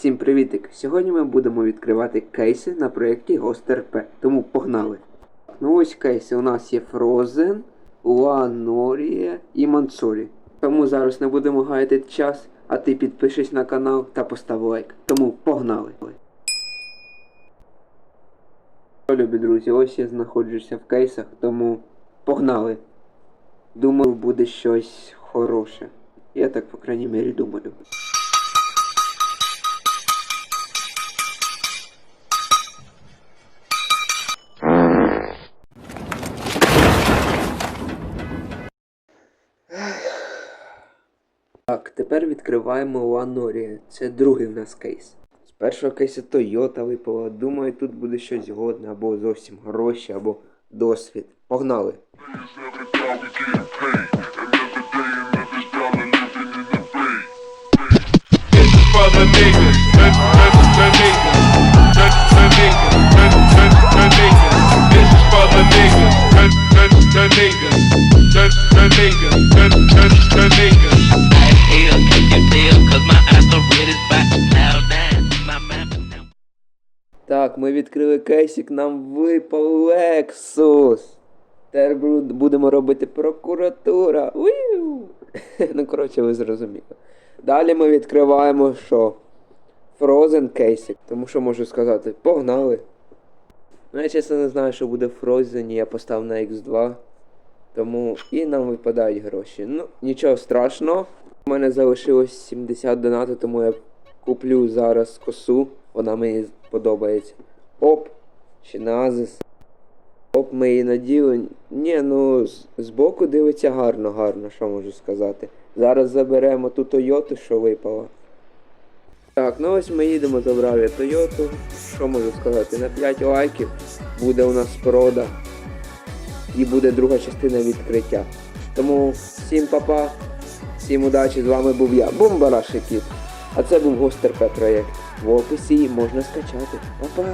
Всім привітик! Сьогодні ми будемо відкривати кейси на проєкті GhostRP, тому погнали! Ну ось кейси у нас є Frozen, Луанорія і Мансорі. Тому зараз не будемо гаяти час, а ти підпишись на канал та постав лайк. Тому погнали! Любі друзі, ось я знаходжуся в кейсах, тому погнали! Думаю, буде щось хороше. Я так, по крайній мірі, думаю. Так, тепер відкриваємо Ланорія. Це другий в нас кейс. З першого кейсу Toyota випало. Думаю, тут буде щось годне, або зовсім гроші, або досвід. Погнали! Every dollar we get paid, and Так, ми відкрили кейсик, нам випав Lexus. Тепер будемо робити прокуратура. Уіу! ну, коротше, ви зрозуміли. Далі ми відкриваємо що? Frozen кейсик. Тому що можу сказати, погнали. Ну, я чесно не знаю, що буде в Frozen, я поставив на X2. Тому і нам випадають гроші. Ну, нічого страшного. У мене залишилось 70 донату, тому я куплю зараз косу. Вона мені подобається. Оп, Шиназис. Оп, ми її наділи. Ні, ну збоку дивиться гарно, гарно, що можу сказати. Зараз заберемо ту Тойоту, що випала. Так, ну ось ми їдемо, забрали Тойоту. Що можу сказати? На 5 лайків буде у нас прода. І буде друга частина відкриття. Тому всім папа, всім удачі, з вами був я, Бумбараший Кіт. А це був Гостер проєкт. В описі можна скачати. Па-па!